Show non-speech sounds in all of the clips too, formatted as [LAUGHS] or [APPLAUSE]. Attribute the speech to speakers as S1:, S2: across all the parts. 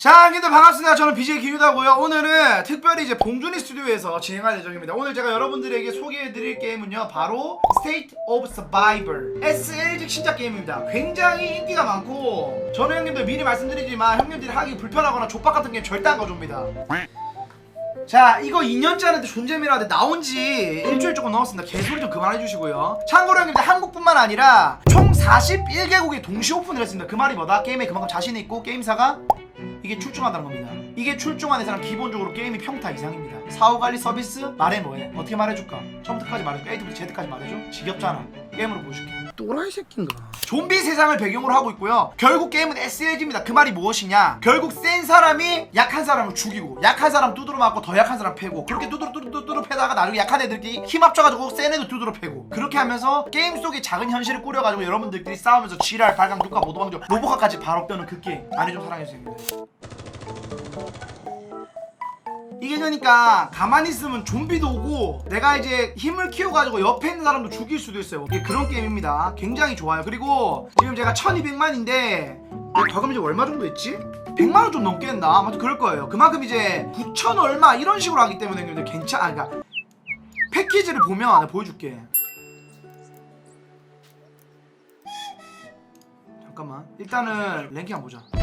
S1: 자, 형님들 반갑습니다. 저는 BJ 김유다고요. 오늘은 특별히 이제 봉준이 스튜디오에서 진행할 예정입니다. 오늘 제가 여러분들에게 소개해드릴 게임은요, 바로 State of Survivor SLG 신작 게임입니다. 굉장히 인기가 많고 저는 형님들 미리 말씀드리지만 형님들이 하기 불편하거나 족박 같은 게임 절대 안 가져옵니다. 자 이거 2년째 하는데 존재미라는데 나온 지 일주일 조금 넘었습니다 개소리 좀 그만해 주시고요 참고로 형님들 한국뿐만 아니라 총 41개국이 동시 오픈을 했습니다 그 말이 뭐다? 게임에 그만큼 자신이 있고 게임사가 이게 출중하다는 겁니다. 이게 출중한 회사는 기본적으로 게임이 평타 이상입니다. 사후 관리 서비스 말해 뭐해. 어떻게 말해줄까? 처음부터까지 말해줄까? A부터 Z까지 말해줘? 지겹잖아. 게임으로 보여줄게
S2: 또라이 새끼인가?
S1: 좀비 세상을 배경으로 하고 있고요. 결국 게임은 SLG입니다. 그 말이 무엇이냐? 결국 센 사람이 약한 사람을 죽이고 약한 사람 두드러 맞고 더 약한 사람 패고 그렇게 두드러 두드러 두드러 패다가 나중에 약한 애들끼리 힘 합쳐가지고 센 애들 두드러 패고 그렇게 하면서 게임 속에 작은 현실을 꾸려가지고 여러분들끼리 싸우면서 지랄 발광 누가 모도방조 로보카까지 바로 떠는 그 게임 많이 좀 사랑해주세요. 이게 그러니까 가만히 있으면 좀비도 오고 내가 이제 힘을 키워가지고 옆에 있는 사람도 죽일 수도 있어요. 이게 그런 게임입니다. 굉장히 좋아요. 그리고 지금 제가 1200만인데 내 과금 이제 얼마 정도 했지? 100만 원 좀 넘게 했나? 아무튼 그럴 거예요. 그만큼 이제 9천 얼마 이런 식으로 하기 때문에 괜찮아 아, 그러니까 패키지를 보면 내가 보여줄게. 잠깐만. 일단은 랭킹 한번 보자. 어,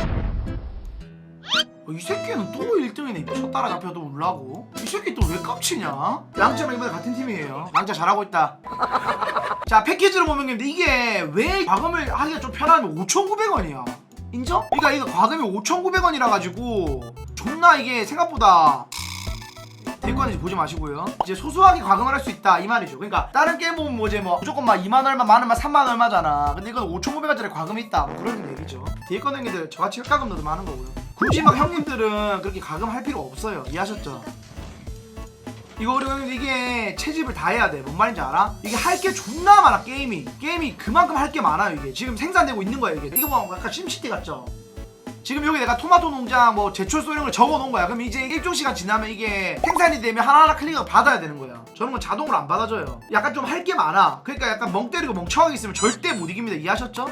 S1: 이 새끼는 또 1등이네 첫 따라 잡혀도 울라고 이 새끼 또 왜 깝치냐 양자랑 이번에 같은 팀이에요 양자 잘하고 있다 [LAUGHS] 자 패키지로 보면 근데 이게 왜 과금을 하기가 좀 편하면 5,900원이야 인정? 그러니까 이거 과금이 5,900원이라 가지고 존나 이게 생각보다 될거는지 보지 마시고요. 이제 소소하게 과금을 할 수 있다 이 말이죠. 그러니까 다른 게임 보면 뭐 이제 뭐 무조건 막 2만 얼마, 만 얼마, 3만 얼마잖아. 근데 이건 5,500원짜리 과금이 있다. 뭐 그런 얘기죠. 뒤에 건 형님들 저같이 흑과금 넣어도 많은 거고요. 굳이 막 형님들은 그렇게 과금할 필요 없어요. 이해하셨죠? 이거 우리 형님들 이게 채집을 다 해야 돼. 뭔 말인지 알아? 이게 할 게 존나 많아 게임이. 게임이 그만큼 할 게 많아요 이게. 지금 생산되고 있는 거야 이게. 이거 뭐 약간 심시티 같죠? 지금 여기 내가 토마토 농장 뭐 제철소 이런 걸 적어 놓은 거야. 그럼 이제 일정 시간 지나면 이게 생산이 되면 하나하나 클릭을 받아야 되는 거야. 저런 건 자동으로 안 받아줘요. 약간 좀 할 게 많아. 그러니까 약간 멍 때리고 멍청하게 있으면 절대 못 이깁니다. 이해하셨죠?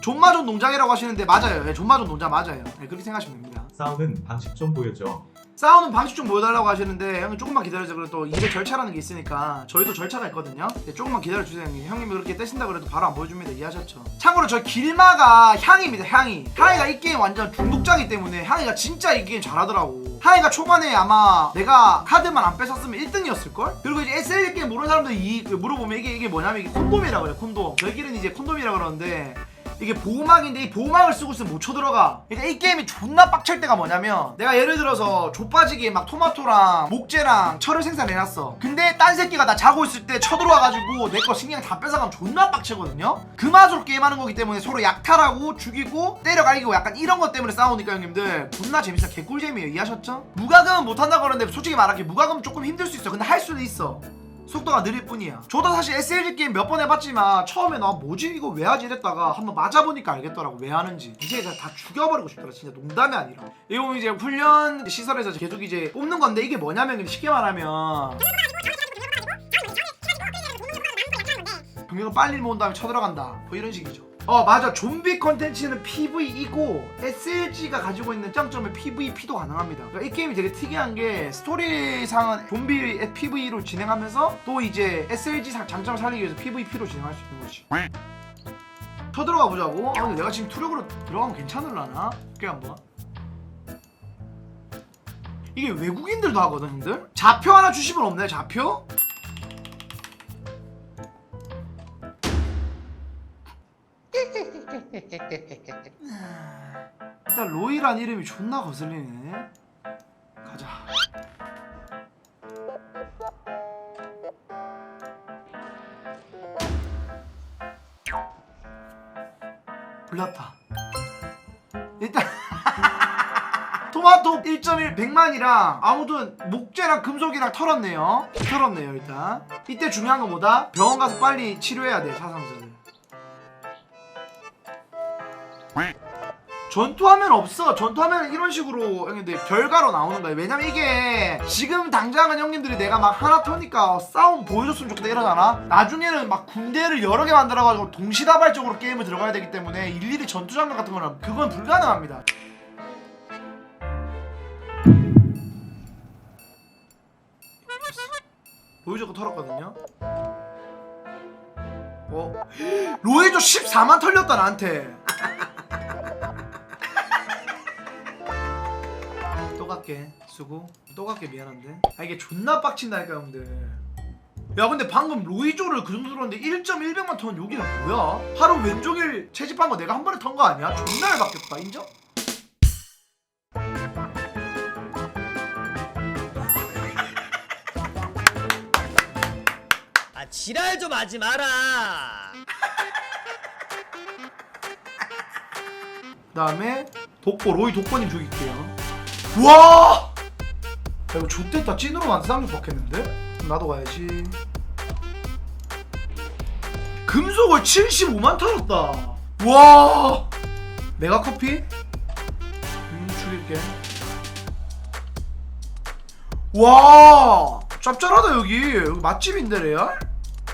S1: 존마존 농장이라고 하시는데 맞아요. 네, 존마존 농장 맞아요. 네, 그렇게 생각하시면 됩니다.
S3: 싸우는 방식 좀 보여줘.
S1: 싸우는 방식 좀 보여달라고 하시는데 형님 조금만 기다려주세요. 그리고 또 일에 절차라는 게 있으니까 저희도 절차가 있거든요. 네, 조금만 기다려주세요 형님. 형님이 그렇게 떼신다 그래도 바로 안 보여줍니다. 이해하셨죠? 참고로 저 길마가 향입니다. 향이. 향이가 이 게임 완전 중독자이기 때문에 향이가 진짜 이 게임 잘하더라고. 향이가 초반에 아마 내가 카드만 안 뺏었으면 1등이었을걸? 그리고 이제 SL 게임 모르는 사람들 이 물어보면 이게 이게 뭐냐면 이게 콘돔이라고 그래요. 콘돔. 저희끼리는 이제 콘돔이라 그러는데 이게 보호막인데 이 보호막을 쓰고 있으면 못 쳐들어가. 그러니까 이 게임이 존나 빡칠 때가 뭐냐면 내가 예를 들어서 족빠지게 막 토마토랑 목재랑 철을 생산해놨어. 근데 딴 새끼가 나 자고 있을 때 쳐들어와가지고 내 거 식량 다 뺏어가면 존나 빡치거든요? 그 맛으로 게임하는 거기 때문에 서로 약탈하고 죽이고 때려갈기고 약간 이런 것 때문에 싸우니까 형님들. 존나 재밌어. 개꿀잼이에요. 이해하셨죠? 무과금은 못한다고 그러는데 솔직히 말할게 무과금은 조금 힘들 수 있어. 근데 할 수는 있어 속도가 느릴 뿐이야. 저도 사실 SLG 게임 몇 번 해봤지만 처음에 나 뭐지 이거 왜 하지 이랬다가 한번 맞아보니까 알겠더라고 왜 하는지. 이제 다, 다 죽여버리고 싶더라 진짜 농담이 아니라. 이거 이제 훈련 시설에서 계속 이제 뽑는 건데 이게 뭐냐면 쉽게 말하면 병력을 빨리 모은 다음에 쳐들어간다 뭐 이런 식이죠. 어 맞아 좀비 컨텐츠는 PVE고 SLG가 가지고 있는 장점은 PVP도 가능합니다 그러니까 이 게임이 되게 특이한 게 스토리상은 좀비 PVE로 진행하면서 또 이제 SLG 상- 장점을 살리기 위해서 PVP로 진행할 수 있는 거지 쳐들어가 보자고 아 근데 내가 지금 투력으로 들어가면 괜찮을라나? 그게 한번 이게 외국인들도 하거든 형들? 좌표 하나 주시면 없나요 좌표? 일단 로이란 이름이 존나 거슬리네. 가자. 불났다. 일단 [LAUGHS] 토마토 1.1 100만이랑 아무튼 목재랑 금속이랑 털었네요. 털었네요 일단. 이때 중요한 건 뭐다? 병원 가서 빨리 치료해야 돼 사상자 전투화면 없어. 전투화면 이런 식으로 형님들 결과로 나오는 거예요. 왜냐면 이게 지금 당장은 형님들이 내가 막 하나 터니까 싸움 보여줬으면 좋겠다 이러잖아. 나중에는 막 군대를 여러 개 만들어가지고 동시다발적으로 게임을 들어가야 되기 때문에 일일이 전투 장면 같은 거는 그건 불가능합니다. 보여주고 털었거든요. 어? [GASPS] 로에조 14만 털렸다 나한테. 갈게 수고 또 갈게 미안한데 아 이게 존나 빡친다니까 형들 야 근데 방금 로이조를 그 정도 들었는데 1.100만 턴 여기는 뭐야? 하루 왼종일 채집한 거 내가 한 번에 턴 거 아니야? 존나 잘 바뀌었다 인정?
S2: 아 지랄 좀 하지 마라.
S1: 그 다음에 독보 로이 독보님 죽일게요. 와! 야, 이거 좋댔다 찐으로 만든 쌍욕 박혔는데? 나도 가야지. 금속을 75만 털었다. 와! 메가 커피? 음, 죽일게. 와! 짭짤하다 여기. 여기 맛집인데 레알?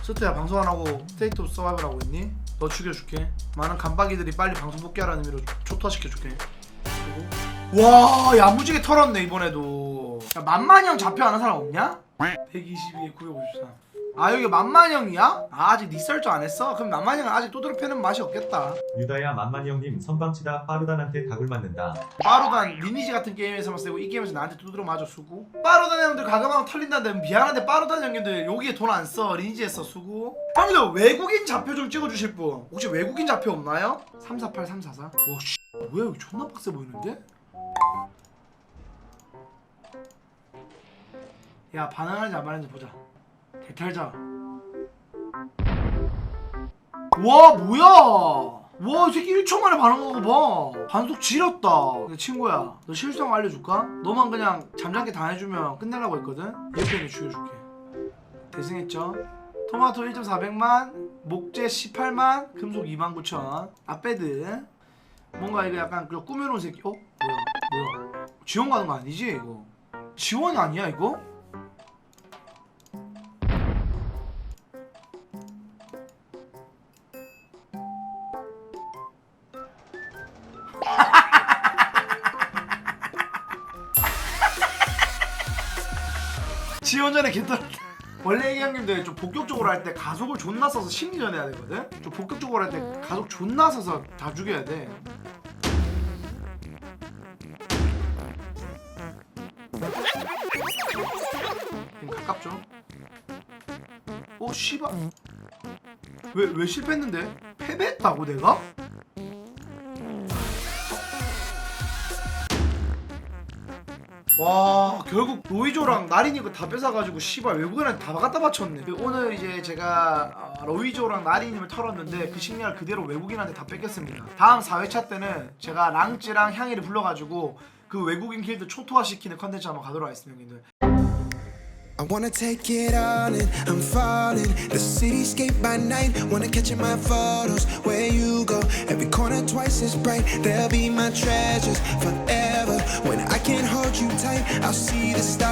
S1: 스트야 방송 안 하고 스테이트 오브 서바이벌 하고 있니? 너 죽여줄게. 많은 간박이들이 빨리 방송 복귀하라는 의미로 초토화시켜줄게. 그리고 와 야무지게 털었네 이번에도. 야, 만만형 잡혀 아는 사람 없냐? 122에 953. 아 여기 만만형이야? 아, 아직 리설치 안 했어? 그럼 만만형은 아직 또드러 패는 맛이 없겠다.
S3: 유다야 만만이 형님 선방치다 빠르단한테 닭을 맞는다.
S1: 빠르단 리니지 같은 게임에서만 쓰고 이 게임에서 나한테 두드려 맞아 수고 빠르단 형들 가감하면 털린다는데 미안한데 빠르단 형님들 여기에 돈 안 써 리니지에 써 수고 형들 외국인 좌표 좀 찍어주실 분 혹시 외국인 좌표 없나요? 348 344 와씨 뭐야 여기 존나 빡세 보이는데? 야 반응하는지 안 반응하는지 보자 개탈자 와 뭐야 와, 이 새끼 1초 만에 반응한 거 봐. 반속 지렸다. 근데 친구야, 너 실수한 알려줄까? 너만 그냥 잠잠게 당해주면 끝내려고 했거든? 이렇게 죽여줄게. 대승했죠? 토마토 1.400만, 목재 18만, 금속 29,000. 아빼드. 뭔가 이거 약간 그 꾸며놓은 새끼. 어? 뭐야? 뭐야? 지원 가는 거 아니지, 이거? 지원 아니야, 이거? [LAUGHS] 지원 전에 개떨 원래 이 형님들 좀 본격적으로 할 때 가속을 존나 써서 심리전 해야 되거든? 좀 본격적으로 할 때 가속 존나 써서 다 죽여야 돼 가깝죠? 어 씨발 왜, 왜 실패했는데? 패배했다고 내가? 와 결국 로이조랑 나린이 거다 뺏어가지고 씨발 외국인한테 다 갖다 바쳤네 그 오늘 이제 제가 어, 로이조랑 나린님을 털었는데 그 식량을 그대로 외국인한테 다 뺏겼습니다 다음 4회차 때는 제가 랑찌랑 향이를 불러가지고 그 외국인 길드 초토화시키는 컨텐츠 한번 가도록 하겠습니다 형님들
S4: I wanna take it all in, I'm falling. The cityscape by night, wanna catch in my photos. Where you go, every corner twice as bright. They'll be my treasures forever. When I can't hold you tight, I'll see the stars.